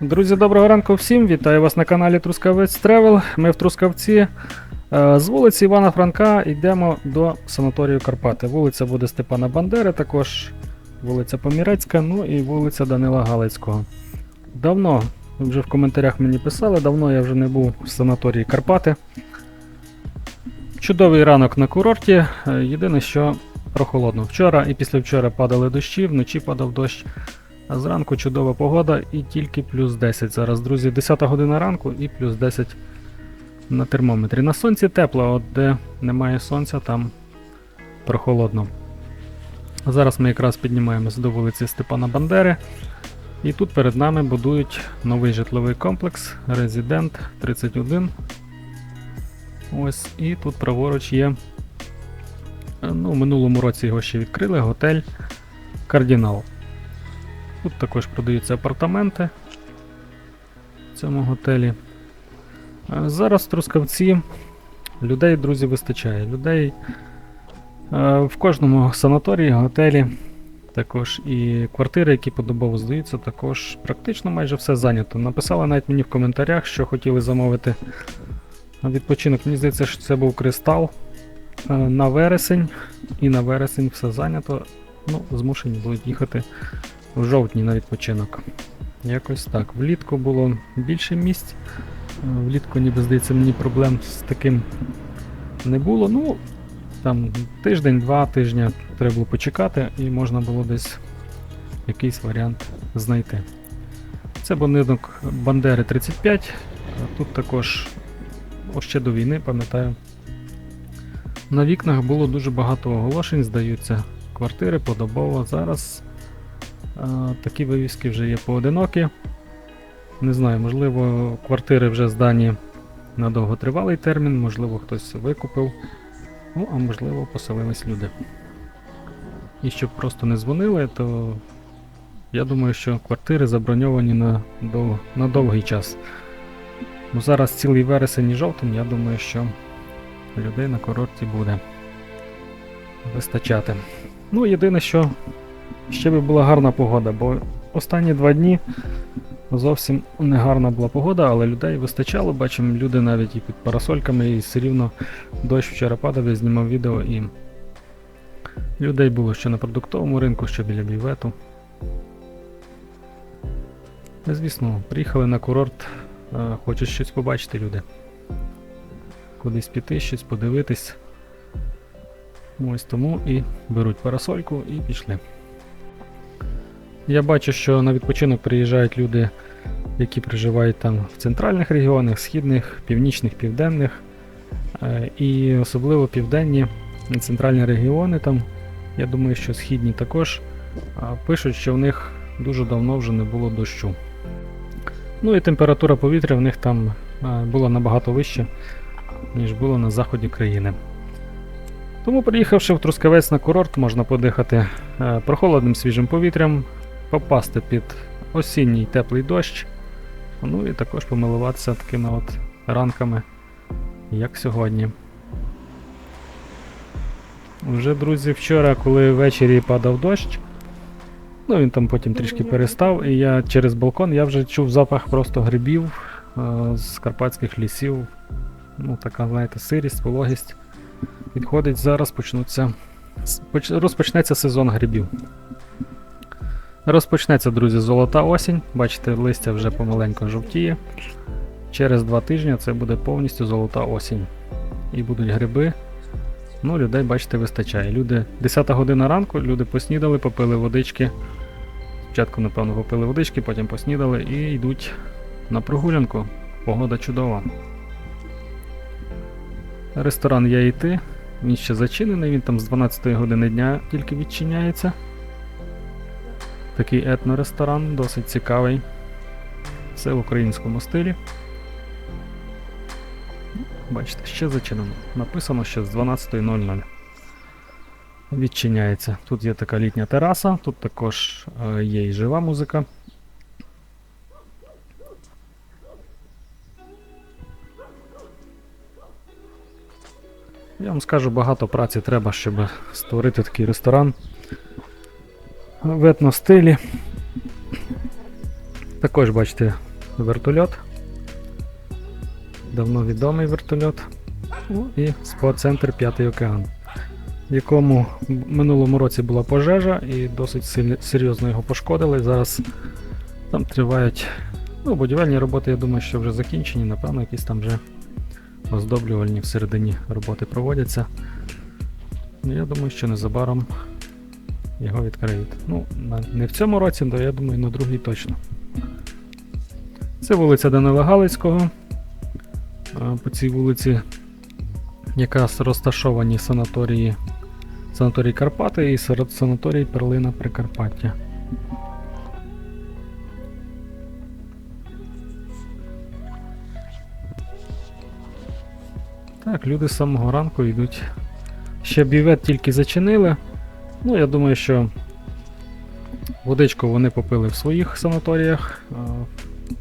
Друзі, доброго ранку всім! Вітаю вас на каналі Трускавець Тревел. Ми в Трускавці. Е, З вулиці Івана Франка йдемо до санаторію Карпати. Вулиця буде Степана Бандери, також вулиця Помірецька, ну і вулиця Данила Галицького. Давно, вже в коментарях мені писали, давно я вже не був в санаторії Карпати. Чудовий ранок на курорті. е, Єдине, що прохолодно. Вчора і післявчора падали дощі, вночі падав дощ. А зранку чудова погода і тільки плюс 10. Зараз, друзі, 10 година ранку і плюс 10 на термометрі. На сонці тепло, от де немає сонця, там прохолодно. Зараз ми якраз піднімаємося до вулиці Степана Бандери. І тут перед нами будують новий житловий комплекс Резидент 31. Ось, і тут праворуч є. Ну, в минулому році його ще відкрили готель Кардінал. Тут також продаються апартаменти в цьому готелі. Зараз в Трускавці людей, друзі, вистачає. Людей в кожному санаторії, готелі, також і квартири, які подобово здаються, також практично майже все зайнято. Написали навіть мені в коментарях, що хотіли замовити відпочинок. Мені здається, що це був кристал на вересень, і на вересень все зайнято. Ну, змушені будуть їхати в жовтні на відпочинок. Якось так. Влітку було більше місць. Е, Влітку, ніби здається, мені проблем з таким не було. Ну, там тиждень-два тижня треба було почекати, і можна було десь якийсь варіант знайти. Це будинок Бандери 35. Тут також ще до війни, пам'ятаю. На вікнах було дуже багато оголошень, здаються квартири подобово. Зараз такі вивіски вже є поодинокі. Не знаю, можливо, квартири вже здані на довготривалий термін, можливо, хтось викупив, ну, а можливо, поселились люди. І щоб просто не дзвонили, то я думаю, що квартири заброньовані на, дов... на довгий час. Ну, зараз цілий вересень і жовтень, я думаю, що людей на курорті буде вистачати. Ну, єдине, що ще би була гарна погода, бо останні два дні зовсім не гарна була погода, але людей вистачало. Бачимо, люди навіть і під парасольками, і все рівно дощ вчора падав, я знімав відео і людей було що на продуктовому ринку, що біля бювету. І, Звісно, приїхали на курорт, хочуть щось побачити люди. Кудись піти, щось подивитись. Ось тому і беруть парасольку і пішли. Я бачу, що на відпочинок приїжджають люди, які проживають там в центральних регіонах, східних, північних, південних. Е, І особливо південні і центральні регіони там, я думаю, що східні також пишуть, що в них дуже давно вже не було дощу. Ну і температура повітря в них там була набагато вища, ніж було на заході країни. Тому, приїхавши в Трускавець на курорт, можна подихати е, прохолодним свіжим повітрям, попасти під осінній теплий дощ, ну і також помилуватися такими от ранками, як сьогодні. Вже, друзі, вчора, коли ввечері падав дощ, ну він там потім трішки перестав, і я через балкон я вже чув запах просто грибів е, з карпатських лісів. Ну, така, знаєте, сирість, вологість. Відходить, зараз почнуться. Розпочнеться сезон грибів. Розпочнеться, друзі, золота осінь. Бачите, листя вже помаленьку жовтіє. Через два тижні це буде повністю золота осінь. І будуть гриби. Ну, людей, бачите, вистачає. Люди 10 година ранку, люди поснідали, попили водички. Спочатку, напевно, попили водички, потім поснідали і йдуть на прогулянку. Погода чудова. Ресторан є йти. Він ще зачинений, він там з 12 години дня тільки відчиняється. Такий етноресторан, досить цікавий. Все в українському стилі. Бачите, ще зачинено. Написано, що з 12.00 відчиняється. Тут є така літня тераса, тут також е, є і жива музика. Я вам скажу, багато праці треба, щоб створити такий ресторан в етностилі. Також бачите вертольот. Давно відомий вертольот. Ну і спа-центр П'ятий океан, в якому в минулому році була пожежа і досить серйозно його пошкодили. Зараз там тривають ну, будівельні роботи, я думаю, що вже закінчені, напевно, якісь там вже оздоблювальні всередині роботи проводяться. Ну, Я думаю, що незабаром його відкриють. Ну, не в цьому році, то я думаю, на другий точно. Це вулиця Данила Галицького. По цій вулиці якраз розташовані санаторії санаторій Карпати і санаторій Перлина Прикарпаття. Так, люди з самого ранку йдуть. Ще бівет тільки зачинили. Ну, я думаю, що водичку вони попили в своїх санаторіях.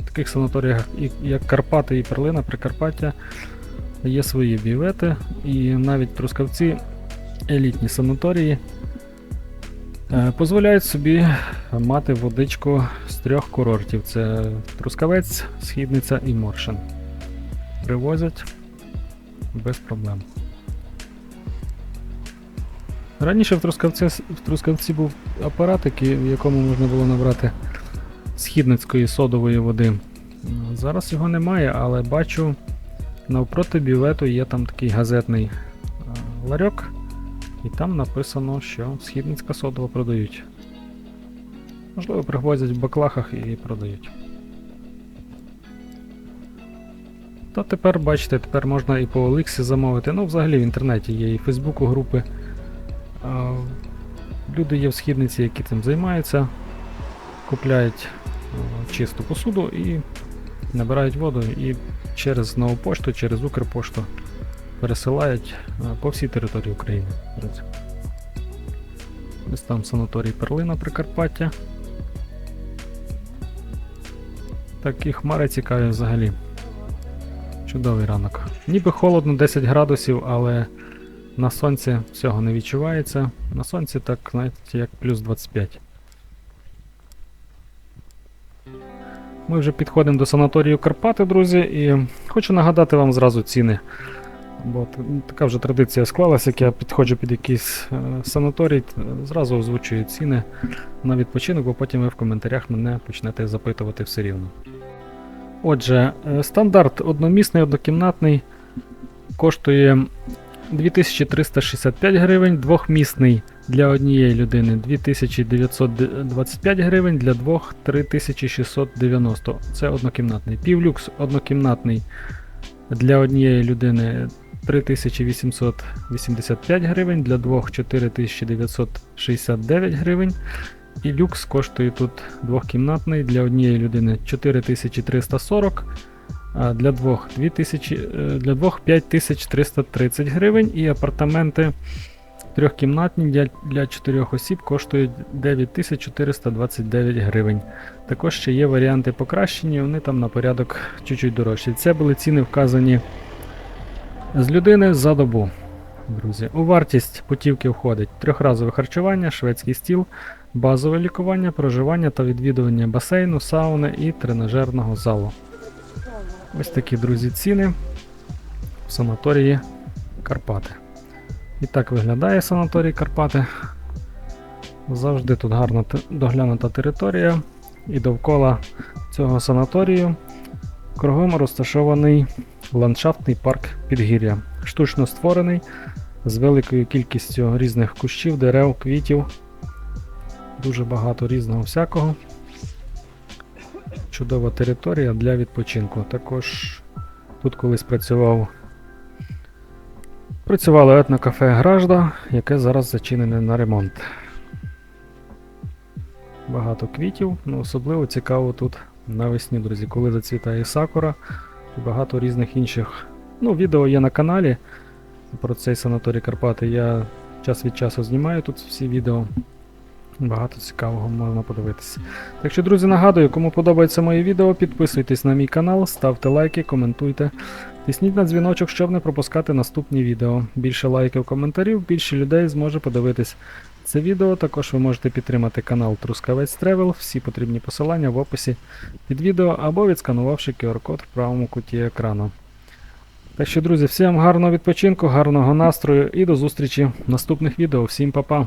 В таких санаторіях, як Карпати і Перлина, Прикарпаття, є свої бівети. І навіть трускавці, елітні санаторії, е, дозволяють собі мати водичку з трьох курортів: це Трускавець, Східниця і Моршин. Привозять без проблем. Раніше в Трускавці, в Трускавці був апарат, який, в якому можна було набрати східницької содової води. Зараз його немає, але бачу навпроти бювету є там такий газетний ларьок, і там написано, що східницька содова продають. Можливо, привозять в баклахах і продають. Та тепер, бачите, тепер можна і по Оликсі замовити. Ну, взагалі в інтернеті є і Фейсбуку групи. Люди є в східниці, які цим займаються, купляють чисту посуду і набирають воду і через нову пошту, через Укрпошту пересилають по всій території України. Ось там санаторій Перлина Прикарпаття. Такі хмари цікаві взагалі. Чудовий ранок. Ніби холодно 10 градусів, але на сонці всього не відчувається. На сонці так, знаєте, як плюс 25. Ми вже підходимо до санаторію Карпати, друзі, і хочу нагадати вам зразу ціни. Бо така вже традиція склалася, як я підходжу під якийсь е, санаторій, зразу озвучую ціни на відпочинок, бо потім ви в коментарях мене почнете запитувати все рівно. Отже, е, стандарт одномісний, однокімнатний коштує 2365 гривень, двохмісний для однієї людини 2925 гривень, для двох 3690. Це однокімнатний. Півлюкс однокімнатний для однієї людини 3885 гривень, для двох 4969 гривень. І люкс коштує тут двохкімнатний для однієї людини 4340 а для двох 2000, е, для двох 5330 гривень і апартаменти трьохкімнатні для, для чотирьох осіб коштують 9429 гривень. Також ще є варіанти покращені, вони там на порядок чуть-чуть дорожчі. Це були ціни вказані з людини за добу. Друзі, у вартість путівки входить трьохразове харчування, шведський стіл, базове лікування, проживання та відвідування басейну, сауни і тренажерного залу. Ось такі, друзі, ціни в санаторії Карпати. І так виглядає санаторій Карпати. Завжди тут гарна доглянута територія. І довкола цього санаторію кругом розташований ландшафтний парк Підгір'я, штучно створений з великою кількістю різних кущів, дерев, квітів. Дуже багато різного всякого. Чудова територія для відпочинку. Також тут колись працював. Працювало етнокафе Гражда, яке зараз зачинене на ремонт. Багато квітів, ну особливо цікаво тут навесні, друзі, коли зацвітає сакура і багато різних інших. Ну, відео є на каналі про цей санаторій Карпати. Я час від часу знімаю тут всі відео. Багато цікавого можна подивитися. Так що, друзі, нагадую, кому подобається моє відео, підписуйтесь на мій канал, ставте лайки, коментуйте. Тисніть на дзвіночок, щоб не пропускати наступні відео. Більше лайків, коментарів, більше людей зможе подивитись це відео. Також ви можете підтримати канал Трускавець Тревел. Всі потрібні посилання в описі під відео або відсканувавши QR-код в правому куті екрану. Так що, друзі, всім гарного відпочинку, гарного настрою і до зустрічі в наступних відео. Всім па-па!